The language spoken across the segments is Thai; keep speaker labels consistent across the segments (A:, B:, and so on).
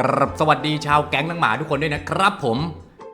A: ครับสวัสดีชาวแก๊งนังหมาทุกคนด้วยนะครับผม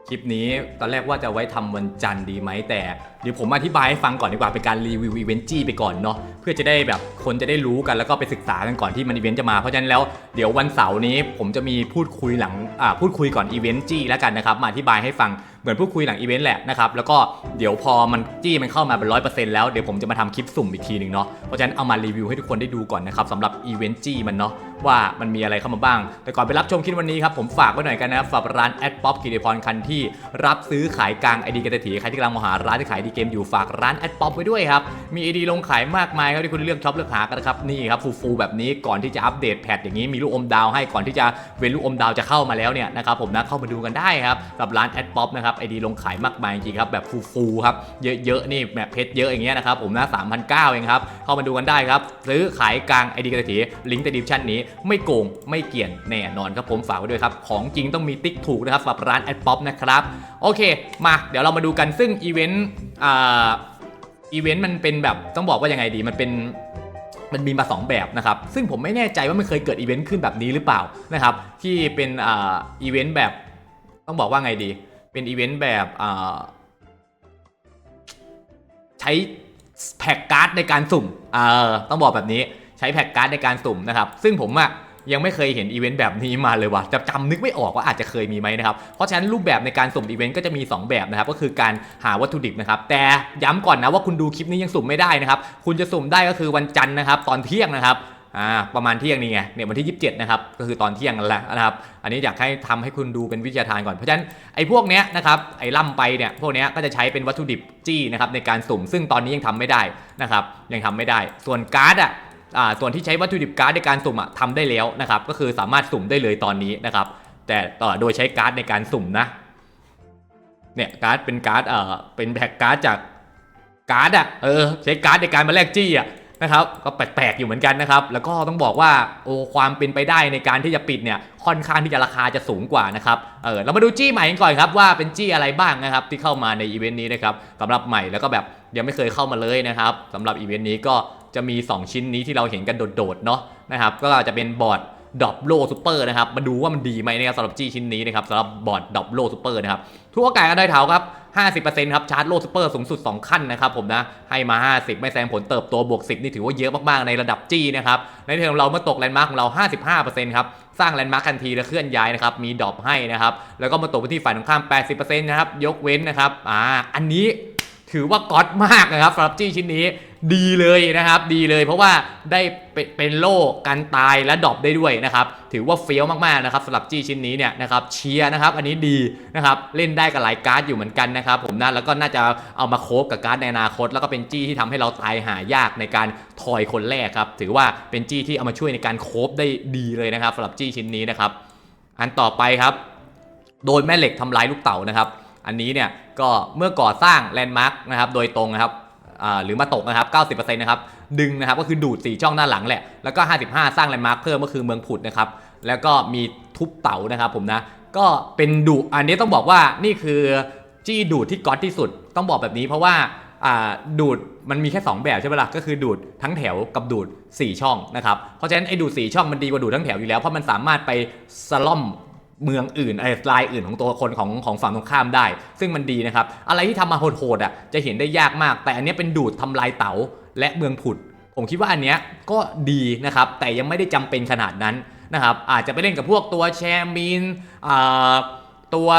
A: คลิปนี้ตอนแรกว่าจะไว้ทำวันจันทร์ดีไหมแต่เดี๋ยวผมอธิบายให้ฟังก่อนดีกว่าเป็นการรีวิวอีเวนต์จี้ไปก่อนเนาะเพื่อจะได้แบบคนจะได้รู้กันแล้วก็ไปศึกษากันก่อนที่มันอีเวนต์จะมาเพราะฉะนั้นแล้วเดี๋ยววันเสาร์นี้ผมจะมีพูดคุยหลังอ่าพูดคุยก่อนอีเวนต์จี้แล้วกันนะครับมาอธิบายให้ฟัง เหมือนพูดคุยหลังอีเวนต์แหละนะครับแล้วก็เดี๋ยวพอมันจี้มันเข้ามาเป็นร้อยเปอร์เซ็นต์แล้วเดี๋ยวผมจะมาทำคลิปสุ่มอีกทีหนึ่งเนาะเพราะฉะนั้นเอามารีวิวให้ทุกคนได้ดูก่อนนะครับสำหรับอีเวนต์จี้มันเนาะว่ามันมีอะไรเข้ามาบ้าง แต่ก่อนไปรับชมคลิปวันนี้ครับผมฝากไว้หน่อยกันนะครับสำหรับร้านแอดป๊อปกิติพรคันที่รับซื้อขายกลางไอดีกันถีใครที่กำลังมองหาร้านที่ขายดีเกมอยู่ฝากร้านแอดป๊อปไว้ด้วยครับมีไอดีลงขายมากมายครับที่คุณเลือกช็อปเลือกหากันนะครับนี่ครับฟูๆแบบนี้ก่อนที่จะอัปเดตแพทอย่างนี้มีลูกอมดาวให้ก่อนที่จะเวนลูกอมดาวจะเข้ามาแล้วเนี่ยนะครับผมนะเข้ามาดูกันได้ครับสำหรับร้านแอดป๊อปนะครับไอดีลงขายมากมายจริงครับแบบฟูๆครับเยอะๆนี่แบบเพชรเยอะอย่างเงี้ยนะครับผมนะ3,900เก้าเองครับเข้ามาดูกันได้ครับซื้อขายกลางไอดีกันถีลิงก์ใต้ดิสชั่นนี้ไม่โกงไม่เกี่ยนแน่นอนครับผมฝากไว้ด้วยครับของจริงต้องมีติ๊กถูกนะครับสำหรับร้านแอดป๊อปนะครับโอเค มาเดี๋ยวเรามาดูกันซึ่งอีเวนต์อ่าอีเวนต์มันเป็นแบบต้องบอกว่ายังไงดีมันเป็นมันมีมา 2 แบบนะครับ ซึ่งผมไม่แน่ใจว่ามันเคยเกิดอีเวนต์ขึ้นแบบนี้หรือเปล่านะครับ ที่เป็นอ่าอีเวนต์แบบต้องบอกว่าไงดี เป็นอีเวนต์แบบใช้แพ็กการ์ดในการสุ่มเออต้องบอกแบบนี้ใช้แพ็กการ์ดในการสุ่มนะครับ ซึ่งผมอะยังไม่เคยเห็นอีเวนต์แบบนี้มาเลยว่ะจะจำนึกไม่ออกว่าอาจจะเคยมีไหมนะครับ เพราะฉะนั้นรูปแบบในการสุ่มอีเวนต์ก็จะมี 2 แบบนะครับ ก็คือการหาวัตถุดิบนะครับ แต่ย้ำก่อนนะว่าคุณดูคลิปนี้ยังสุ่มไม่ได้นะครับ คุณจะสุ่มได้ก็คือวันจันทร์นะครับ ตอนเที่ยงนะครับ อ่าประมาณเที่ยงนี่ไงเนี่ยวันที่ 27 นะครับ ก็คือตอนเที่ยงแหละนะครับ อันนี้อยากให้ทำให้คุณดูเป็นวิทยาทานก่อน เพราะฉะนั้นไอ้พวกเนี้ยนะครับไอ้ล่ำไปเนี่ยพวกเนี้ยก็จะใช้เป็นวัตถุดิบจี้นะครับในการสุ่ม ซึ่งตอนนี้ยังทำไม่ได้นะครับยังทำไม่ได้ ส่วนการ์ดอะส่วนที่ใช้วัตถุดิบการ์ดในการสุ่มอะทำได้แล้วนะครับก็คือสามารถสุ่มได้เลยตอนนี้นะครับแต่ต่อโดยใช้การ์ดในการสุ่มนะเนี่ยการ์ดเป็นการ์ดเอ่อเป็นแพ็กการ์ดจากการ์ดอะเออใช้การ์ดในการมาแลกจี้อะ นะครับก็แปลกๆอยู่เหมือนกันนะครับ แล้วก็ต้องบอกว่าโอ้ความเป็นไปได้ในการที่จะปิดเนี่ยค่อนข้างที่จะราคาจะสูงกว่านะครับเออเรามาดูจี้ใหม่กันก่อนครับว่าเป็นจี้อะไรบ้างนะครับ ที่เข้ามาในอีเวนต์นี้นะครับสำหรับใหม่แล้วก็แบบยังไม่เคยเข้ามาเลยนะครับสำหรับอีเวนต์นี้ก็จะมี 2 ชิ้นนี้ที่เราเห็นกันโดดๆเนาะนะครับก็จะเป็นบอร์ด ดอบโลซูเปอร์นะครับมาดูว่ามันดีไหมนะครับสำหรับจี้ชิ้นนี้นะครับสำหรับบอร์ดดอบโลซูเปอร์นะครับทุกโอกาสกันได้เท้าครับ50%ครับชาร์จโลซูเปอร์สูงสุด 2 ขั้นนะครับผมนะ ให้มา 50 ไม่แซงผลเติบโตบวก 10 นี่ถือว่าเยอะมาก ๆ ในระดับจี้นะครับในเทอของเราเมื่อตกแลนด์มาร์กของเรา 55%ครับสร้างแลนด์มาร์กทันทีและเคลื่อนย้ายนะครับมีดรอปให้นะครับแล้วก็มาตกไปที่ฝ่ายตรงข้าม 80%นะครับยกเว้นนะครับอ่าอันนี้ ถือว่าก๊อตมากนะครับสำหรับจี้ชิ้นนี้ดีเลยนะครับ ดีเลยเพราะว่าได้เป็นโล่กันตายและดรอปได้ด้วยนะครับ ถือว่าเฟี้ยวมากๆนะครับสำหรับจี้ชิ้นนี้เนี่ยนะครับเชียร์นะครับ อันนี้ดีนะครับเล่นได้กับหลายการ์ดอยู่เหมือนกันนะครับ ผมนะแล้วก็น่าจะเอามาโคบกับการ์ดในอนาคต แล้วก็เป็นจี้ที่ทำให้เราตายหายากในการทอยคนแรกครับ ถือว่าเป็นจี้ที่เอามาช่วยในการโคบได้ดีเลยนะครับสำหรับจี้ชิ้นนี้นะครับ อันต่อไปครับ โดยแม่เหล็กทำลายลูกเต๋านะครับ อันนี้เนี่ยก็เมื่อก่อสร้างแลนด์มาร์กนะครับโดยตรงนะครับหรือมาตกนะครับ 90%นะครับ ดึงนะครับก็คือดูด 4 ช่องหน้าหลังแหละ แล้วก็ 55 สร้างแลนด์มาร์กเพิ่มก็คือเมืองผุดนะครับ แล้วก็มีทุบเต๋านะครับผมนะ ก็เป็นดูอันนี้ต้องบอกว่านี่คือจี้ดูดที่ก๊อตที่สุด ต้องบอกแบบนี้เพราะว่าอ่าดูดมันมีแค่ 2 แบบใช่ไหมล่ะ ก็คือดูดทั้งแถวกับดูด 4 ช่องนะครับ เพราะฉะนั้นไอ้ดูด 4 ช่องมันดีกว่าดูดทั้งแถวอยู่แล้ว เพราะมันสามารถไปสล่อม เมืองอื่นไอ้ลายอื่นของตัวคนของของฝั่งตรงข้ามได้ ซึ่งมันดีนะครับ อะไรที่ทำมาโหดๆอะจะเห็นได้ยากมาก แต่อันนี้เป็นดูดทำลายเต๋าและเมืองผุด ผมคิดว่าอันเนี้ยก็ดีนะครับ แต่ยังไม่ได้จำเป็นขนาดนั้นนะครับ อาจจะไปเล่นกับพวกตัวแชร์มินอ่าตัว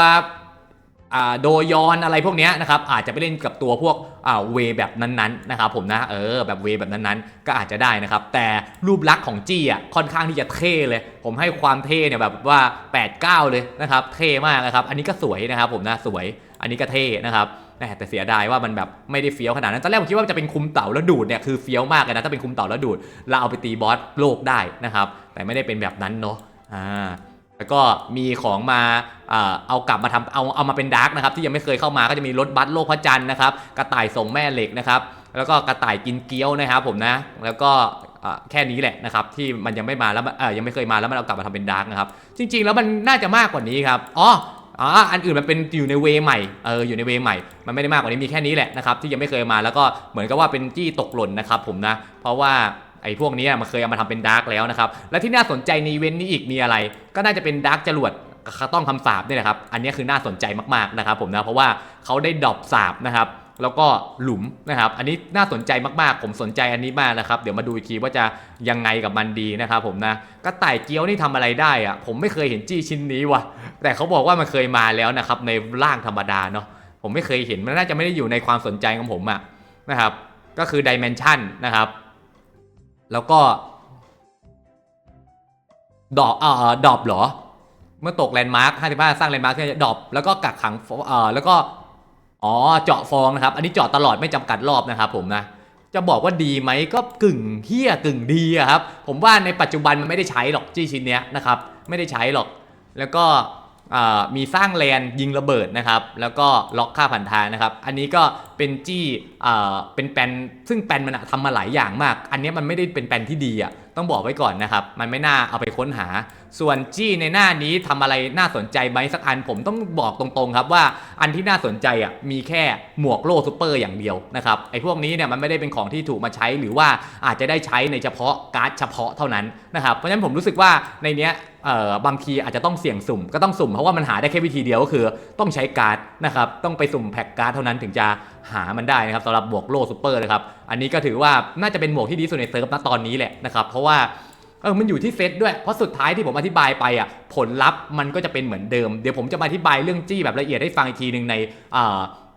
A: โดยอนอะไรพวกเนี้ยนะครับอาจจะไปเล่นกับตัวพวกอ่าเวแบบนั้นๆนะครับผมนะเออแบบเวแบบนั้นๆ ก็อาจจะได้นะครับ แต่รูปลักษณ์ของจี้อะค่อนข้างที่จะเท่เลย ผมให้ความเท่เนี่ยแบบว่า 8 9 เลยนะครับเท่มากนะครับ อันนี้ก็สวยนะครับผมนะสวยอันนี้ก็เท่นะครับแต่เสียดายว่ามันแบบไม่ได้เฟี้ยวขนาดนั้นตอนแรกผมคิดว่าจะเป็นคุมเต่าแล้วดูดเนี่ยคือเฟี้ยวมากเลยนะถ้าเป็นคุมเต่าแล้วดูดเราเอาไปตีบอสโลกได้นะครับ แต่ไม่ได้เป็นแบบนั้นเนาะอ่าแล้วก็มีของมา เอากลับมาทำเอาเอามาเป็นดาร์กนะครับที่ยังไม่เคยเข้ามาก็จะมีรถบัสโลกพระจันทร์นะครับกระต่ายส่งแม่เหล็กนะครับแล้วก็กระต่ายกินเกี๊ยวนะครับผมนะแล้วก็แค่นี้แหละนะครับที่มันยังไม่มาแล้วยังไม่เคยมาแล้วมันเอากลับมาทำเป็นดาร์กนะครับจริง ๆ แล้วมันน่าจะมากกว่านี้ครับอ๋ออ๋ออันอื่นมันเป็นอยู่ในเวใหม่เอออยู่ในเวใหม่ มันไม่ได้มากกว่านี้มีแค่นี้แหละนะครับที่ยังไม่เคยมาแล้วก็เหมือนกับว่าเป็นจี้ตกหล่นนะครับผมนะเพราะว่าไอ้พวกนี้มันเคยเอามาทำเป็นดาร์กแล้วนะครับและที่น่าสนใจในเวนนี้อีกมีอะไร ก็น่าจะเป็นดาร์กจรวด ต้องคำสาบนี่แหละครับ อันนี้คือน่าสนใจมากๆนะครับผมนะเพราะว่าเขาได้ดรอปสาบนะครับแล้วก็หลุมนะครับ อันนี้น่าสนใจมากๆ ผมสนใจอันนี้มากนะครับ เดี๋ยวมาดูอีกทีว่าจะยังไงกับมันดีนะครับผมนะกระต่ายเกี๊ยวนี่ทำอะไรได้อะผมไม่เคยเห็นจี้ชิ้นนี้ว่ะ แต่เขาบอกว่ามันเคยมาแล้วนะครับในร่างธรรมดาเนาะ ผมไม่เคยเห็น มันน่าจะไม่ได้อยู่ในความสนใจของผมอะนะครับ ก็คือดิเมนชันนะครับ แล้วก็ ดอกเอ่อดอบเหรอ เมื่อตกแลนด์มาร์ค55 สร้างแลนด์มาร์คที่จดรอปแล้วก็กักขังเอ่อแล้วก็อ๋อเจาะฟองนะครับ อันนี้เจาะตลอดไม่จำกัดรอบนะครับผมนะจะบอกว่าดีไหมก็กึ่งเฮี้ยกึ่งดีอะครับ ผมว่าในปัจจุบันมันไม่ได้ใช้หรอกจี้ชิ้นเนี้ยนะครับไม่ได้ใช้หรอก แล้วก็มีสร้างแลนยิงระเบิดนะครับ แล้วก็ล็อกค่าผ่านทางนะครับ อันนี้ก็เป็นจี้เป็นแปนซึ่งแปนมันทำมาหลายอย่างมาก อันนี้มันไม่ได้เป็นแปนที่ดีอะ ต้องบอกไว้ก่อนนะครับ มันไม่น่าเอาไปค้นหา ส่วนจี้ในหน้านี้ทำอะไรน่าสนใจไหมสักอันผมต้องบอกตรงๆครับว่าอันที่น่าสนใจอะมีแค่หมวกโล่ซูเปอร์อย่างเดียวนะครับไอ้พวกนี้เนี่ยมันไม่ได้เป็นของที่ถูกมาใช้หรือว่าอาจจะได้ใช้ในเฉพาะการ์ดเฉพาะเท่านั้นนะครับเพราะฉะนั้นผมรู้สึกว่าในเนี้ยบางทีอาจจะต้องเสี่ยงสุ่มก็ต้องสุ่มเพราะว่ามันหาได้แค่วิธีเดียวก็คือต้องใช้การ์ดนะครับต้องไปสุ่มแพ็กการ์ดเท่านั้นถึงจะหามันได้นะครับสำหรับหมวกโล่ซูเปอร์นะครับอันนี้ก็ถือว่าน่าจะเป็นหมวกที่ดีสุดในเซิร์ฟณตอนนี้แหละนะครับเพราะว่าเออมันอยู่ที่เซตด้วย เพราะสุดท้ายที่ผมอธิบายไปอะผลลัพธ์มันก็จะเป็นเหมือนเดิม เดี๋ยวผมจะมาอธิบายเรื่องจี้แบบละเอียดให้ฟังอีกทีหนึ่งใน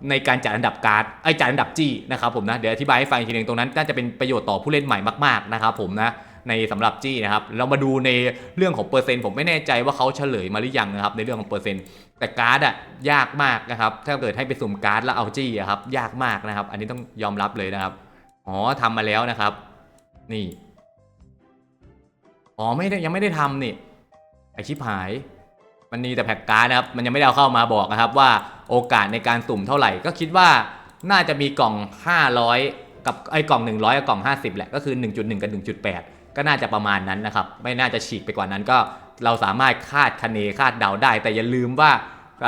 A: ในการจัดอันดับการ์ดไอจัดอันดับจี้นะครับผมนะเดี๋ยวอธิบายให้ฟังอีกทีหนึ่งตรงนั้นน่าจะเป็นประโยชน์ต่อผู้เล่นใหม่มากๆนะครับผมนะ ในสำหรับจี้นะครับ เรามาดูในเรื่องของเปอร์เซ็นต์ผมไม่แน่ใจว่าเขาเฉลยมาหรือยังนะครับ ในเรื่องของเปอร์เซ็นต์แต่การ์ดอะยากมากนะครับ ถ้าเกิดให้ไปสุ่มการ์ดแล้วเอาจี้อะครับ ยากมากนะครับ อันนี้ต้องยอมรับเลยนะครับอ๋อทำมาแล้วนะครับ นี่อ๋อไม่ได้ยังไม่ได้ทำนี่ไอชิบหาย มันมีแต่แพ็กการ์ดนะครับ มันยังไม่ได้เอาเข้ามาบอกนะครับ ว่าโอกาสในการสุ่มเท่าไหร่ก็คิดว่าน่าจะมีกล่อง 500 กับไอ้กล่อง 100กับกล่อง 50 แหละ ก็คือ 1.1 กับ 1.8 ก็น่าจะประมาณนั้นนะครับ ไม่น่าจะฉีกไปกว่านั้นก็เราสามารถคาดคะเนคาดเดาได้ แต่อย่าลืมว่าเ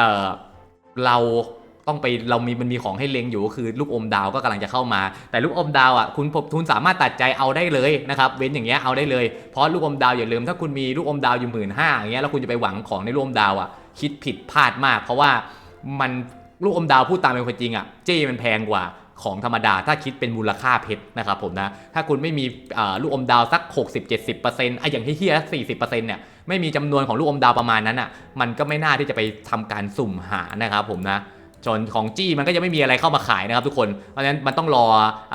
A: เราต้องไปเรามีมันมีของให้เล็งอยู่ก็คือลูกอมดาวก็กำลังจะเข้ามา แต่ลูกอมดาวอะคุณคุณสามารถตัดใจเอาได้เลยนะครับเว้นอย่างเงี้ยเอาได้เลยเพราะลูกอมดาวอย่าลืมถ้าคุณมีลูกอมดาวอยู่หมื่นห้าอย่างเงี้ยแล้วคุณจะไปหวังของในลูกอมดาวอะคิดผิดพลาดมาก เพราะว่ามันลูกอมดาวพูดตามเป็นความจริงอะเจ้มันแพงกว่า ของธรรมดาถ้าคิดเป็นมูลค่าเพชรนะครับผมนะ ถ้าคุณไม่มีลูกอมดาวสัก 60-70%ไอ้อย่างที่เฮียสี่สิบเซ็นต์เนี่ยไม่มีจำนวนของลูกอมดาวประมาณนั้นอะมันก็ไม่น่าที่จะไปทำการสุ่มหานะครับผมนะ ส่วนของจี้มันก็ยังไม่มีอะไรเข้ามาขายนะครับทุกคน เพราะฉะนั้นมันต้องรอ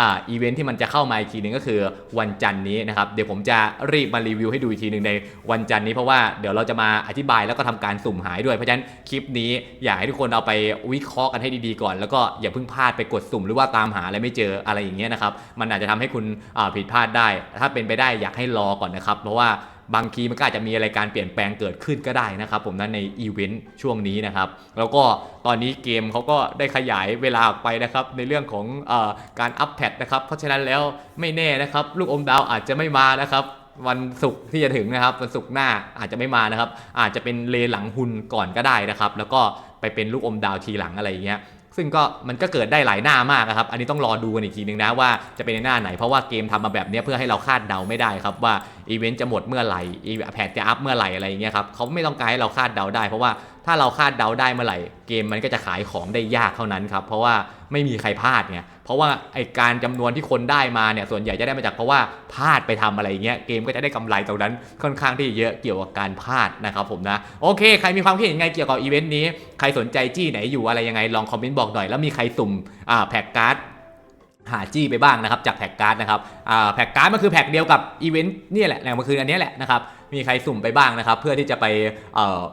A: อ่าอีเวนท์ที่มันจะเข้ามาอีกทีหนึงก็คือวันจันทร์นี้นะครับ เดี๋ยวผมจะรีบมารีวิวให้ดูอีกทีหนึ่งในวันจันทร์นี้เพราะว่าเดี๋ยวเราจะมาอธิบายแล้วก็ทำการสุ่มหายด้วย เพราะฉะนั้นคลิปนี้อยากให้ทุกคนเอาไปวิเคราะห์กันให้ดีๆก่อน แล้วก็อย่าเพิ่งพลาดไปกดสุ่มหรือว่าตามหาอะไรไม่เจออะไรอย่างเงี้ยนะครับ มันอาจจะทำให้คุณอ่าผิดพลาดได้ ถ้าเป็นไปได้อยากให้รอก่อนนะครับ เพราะว่า บางทีมันก็อาจจะมีอะไรการเปลี่ยนแปลงเกิดขึ้นก็ได้นะครับ ผมนั้นในอีเวนต์ช่วงนี้นะครับ แล้วก็ตอนนี้เกมเขาก็ได้ขยายเวลาออกไปนะครับ ในเรื่องของอการอัปแพดนะครับ เพราะฉะนั้นแล้วไม่แน่นะครับ ลูกอมดาวอาจจะไม่มานะครับวันศุกร์ที่จะถึงนะครับวันศุกร์หน้าอาจจะไม่มานะครับ อาจจะเป็นเลหลังหุนก่อนก็ได้นะครับ แล้วก็ไปเป็นลูกอมดาวทีหลังอะไรอย่างเงี้ย ซึ่งก็มันก็เกิดได้หลายหน้ามากนะครับ อันนี้ต้องรอดูกันอีกทีนึงนะว่าจะเป็นในหน้าไหน เพราะว่าเกมทำมาแบบนี้เพื่อให้เราคาดเดาไม่ได้ครับว่าอีเวนต์จะหมดเมื่อไหร่อีแพทจะอัพเมื่อไหร่อะไรอย่างเงี้ยครับเขาไม่ต้องการให้เราคาดเดาได้เพราะว่า ถ้าเราคาดเดาได้เมื่อไหร่เกมมันก็จะขายของได้ยากเท่านั้นครับเพราะว่าไม่มีใครพลาดไงเพราะว่าไอการจำนวนที่คนได้มาเนี่ยส่วนใหญ่จะได้มาจากเพราะว่าพลาดไปทำอะไรเงี้ยเกมก็จะได้กำไรตรงนั้นค่อนข้างที่เยอะเกี่ยวกับการพลาดนะครับผมนะโอเคใครมีความคิดเห็นยังไงเกี่ยวกับอีเวนต์นี้ใครสนใจจี้ไหนอยู่อะไรยังไงลองคอมเมนต์บอกหน่อยแล้วมีใครสุ่มอ่าแพ็กการ์ด หาจี้ไปบ้างนะครับจากแพ็กการ์ดนะครับแพ็กการ์ดมันคือแพ็กเดียวกับอีเวนต์เนี่ยแหละแหล่งมันคืออันนี้แหละนะครับมีใครสุ่มไปบ้างนะครับ เพื่อที่จะไป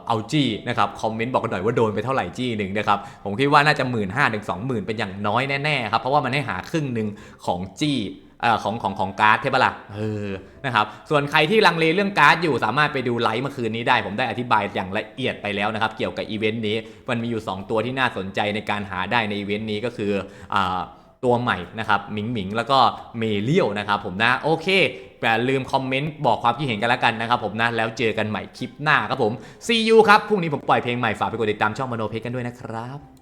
A: เอาจี้นะครับคอมเมนต์บอกกันหน่อยว่าโดนไปเท่าไหร่จี้หนึ่งนะครับผมคิดว่าน่าจะหมื่นห้าถึงสองหมื่นเป็นอย่างน้อยแน่ๆครับเพราะว่ามันให้หาครึ่งหนึ่งของจี้เอ่อของของของการ์ดใช่ปะล่ะเออนะครับส่วนใครที่ลังเลเรื่องการ์ดอยู่สามารถไปดูไลฟ์เมื่อคืนนี้ได้ ผมได้อธิบายอย่างละเอียดไปแล้วนะครับ เกี่ยวกับอีเวนต์นี้มันมีอยู่ 2 ตัวที่น่าสนใจในการหาได้ในอีเวนต์นี้ก็คืออ่า ตัวใหม่นะครับหมิงหมิงแล้วก็เมเลียวนะครับผมนะโอเคอย่าลืมคอมเมนต์บอกความคิดเห็นกันแล้วกันนะครับผมนะแล้วเจอกันใหม่คลิปหน้าครับผม see you ครับพรุ่งนี้ผมปล่อยเพลงใหม่ฝากไปกดติดตามช่องมโนเพชรกันด้วยนะครับ